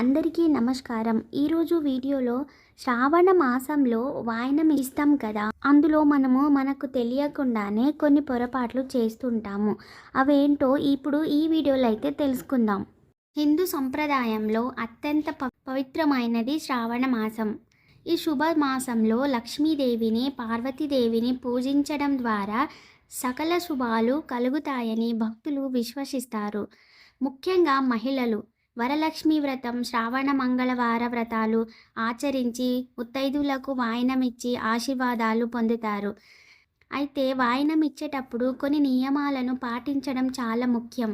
అందరికీ నమస్కారం. ఈరోజు వీడియోలో శ్రావణ మాసంలో వాయనం ఇస్తాం కదా. అందులో మనము మనకు తెలియకుండానే కొన్ని పొరపాట్లు చేస్తుంటాము. అవేంటో ఇప్పుడు ఈ వీడియోలో అయితే తెలుసుకుందాం. హిందూ సంప్రదాయంలో అత్యంత పవిత్రమైనది శ్రావణ మాసం. ఈ శుభ మాసంలో లక్ష్మీదేవిని పార్వతీదేవిని పూజించడం ద్వారా సకల శుభాలు కలుగుతాయని భక్తులు విశ్వసిస్తారు. ముఖ్యంగా మహిళలు. వరలక్ష్మి వ్రతం శ్రావణ మంగళవార వ్రతాలు ఆచరించి ముత్తైదులకు వాయనమిచ్చి ఆశీర్వాదాలు పొందుతారు. అయితే వాయినమిచ్చేటప్పుడు కొన్ని నియమాలను పాటించడం చాలా ముఖ్యం.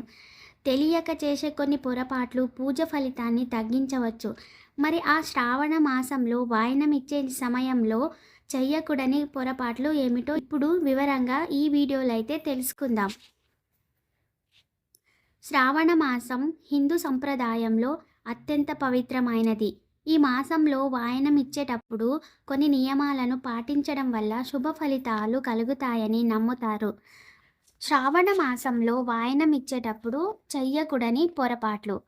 తెలియక చేసే కొన్ని పొరపాట్లు పూజ ఫలితాన్ని తగ్గించవచ్చు. మరి ఆ శ్రావణ మాసంలో వాయినమిచ్చే ఇచ్చే సమయంలో చెయ్యకూడని పొరపాట్లు ఏమిటో ఇప్పుడు వివరంగా ఈ వీడియోలో అయితే తెలుసుకుందాం. శ్రావణ మాసం హిందూ సంప్రదాయంలో అత్యంత పవిత్రమైనది. ఈ మాసంలో వాయనం ఇచ్చేటప్పుడు కొన్ని నియమాలను పాటించడం వల్ల శుభ ఫలితాలు కలుగుతాయని నమ్ముతారు. శ్రావణ మాసంలో వాయనం ఇచ్చేటప్పుడు చెయ్యకూడని పొరపాట్లు.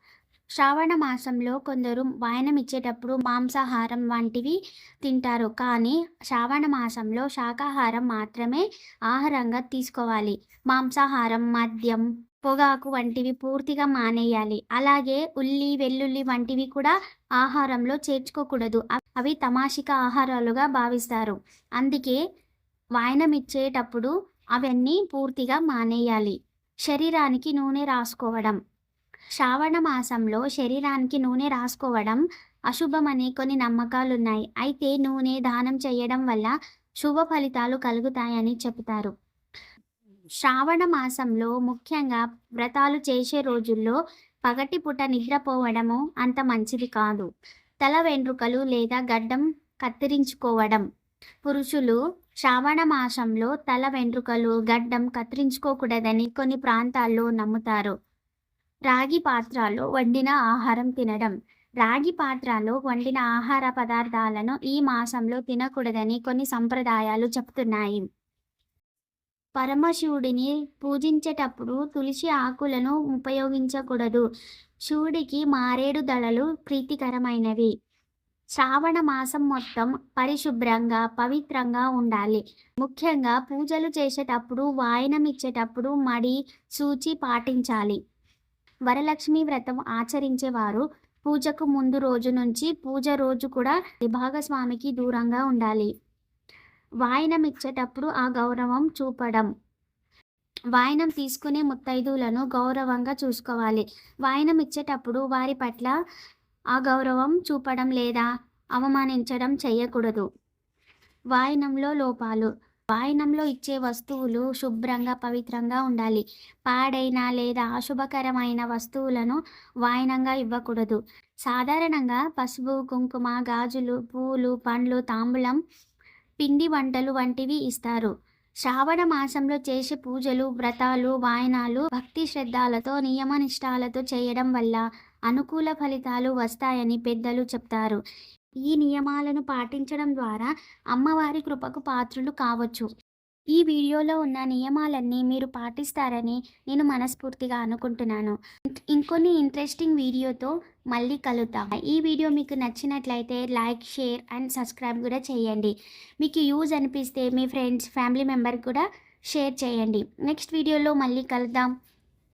శ్రావణ మాసంలో కొందరు వాయనం ఇచ్చేటప్పుడు మాంసాహారం వంటివి తింటారు. కానీ శ్రావణ మాసంలో శాకాహారం మాత్రమే ఆహారంగా తీసుకోవాలి. మాంసాహారం మద్యం పొగాకు వంటివి పూర్తిగా మానేయాలి. అలాగే ఉల్లి వెల్లుల్లి వంటివి కూడా ఆహారంలో చేర్చుకోకూడదు. అవి తమాషిక ఆహారాలుగా భావిస్తారు. అందుకే వాయనం ఇచ్చేటప్పుడు అవన్నీ పూర్తిగా మానేయాలి. శరీరానికి నూనె రాసుకోవడం. శ్రావణ మాసంలో శరీరానికి నూనె రాసుకోవడం అశుభమనే కొన్ని నమ్మకాలు ఉన్నాయి అయితే నూనె దానం చేయడం వల్ల శుభ ఫలితాలు కలుగుతాయని చెబుతారు. శ్రావణ మాసంలో ముఖ్యంగా వ్రతాలు చేసే రోజుల్లో పగటిపూట నిద్రపోవడము అంత మంచిది కాదు. తల వెంట్రుకలు లేదా గడ్డం కత్తిరించుకోవడం. పురుషులు శ్రావణ మాసంలో తల వెంట్రుకలు గడ్డం కత్తిరించుకోకూడదని కొన్ని ప్రాంతాల్లో నమ్ముతారు. రాగి పాత్రలో వండిన ఆహారం తినడం. రాగి పాత్రలో వండిన ఆహార పదార్థాలను ఈ మాసంలో తినకూడదని కొన్ని సంప్రదాయాలు చెప్తున్నాయి. పరమశివుడిని పూజించేటప్పుడు తులసి ఆకులను ఉపయోగించకూడదు. శివుడికి మారేడు దళలు ప్రీతికరమైనవి. శ్రావణ మాసం మొత్తం పరిశుభ్రంగా పవిత్రంగా ఉండాలి. ముఖ్యంగా పూజలు చేసేటప్పుడు వాయనం ఇచ్చేటప్పుడు మడి సూచి పాటించాలి. వరలక్ష్మి వ్రతం ఆచరించేవారు పూజకు ముందు రోజు నుంచి పూజ రోజు కూడా భాగస్వామికి దూరంగా ఉండాలి. వాయనం ఇచ్చేటప్పుడు ఆ గౌరవం చూపడం. వాయనం తీసుకునే ముత్తైదువులను గౌరవంగా చూసుకోవాలి. వాయనం ఇచ్చేటప్పుడు వారి పట్ల ఆ గౌరవం చూపడం లేదా అవమానించడం చేయకూడదు. వాయనంలో లోపాలు. వాయనంలో ఇచ్చే వస్తువులు శుభ్రంగా పవిత్రంగా ఉండాలి. పాడైన లేదా అశుభకరమైన వస్తువులను వాయనంగా ఇవ్వకూడదు. సాధారణంగా పసుపు కుంకుమ గాజులు పూలు పండ్లు తాంబూలం పిండి వంటలు వంటివి ఇస్తారు. శ్రావణ మాసంలో చేసే పూజలు వ్రతాలు వాయనాలు భక్తి శ్రద్ధలతో నియమనిష్టాలతో చేయడం వల్ల అనుకూల ఫలితాలు వస్తాయని పెద్దలు చెప్తారు. ఈ నియమాలను పాటించడం ద్వారా అమ్మవారి కృపకు పాత్రులు కావచ్చు. ఈ వీడియోలో ఉన్న నియమాలన్నీ మీరు పాటిస్తారని నేను మనస్ఫూర్తిగా అనుకుంటున్నాను. ఇంకొన్ని ఇంట్రెస్టింగ్ వీడియోతో మళ్ళీ కలుద్దాం. ఈ వీడియో మీకు నచ్చినట్లయితే లైక్ షేర్ అండ్ సబ్స్క్రైబ్ కూడా చేయండి. మీకు యూజ్ అనిపిస్తే మీ ఫ్రెండ్స్ ఫ్యామిలీ మెంబర్కి కూడా షేర్ చేయండి. నెక్స్ట్ వీడియోలో మళ్ళీ కలుద్దాం.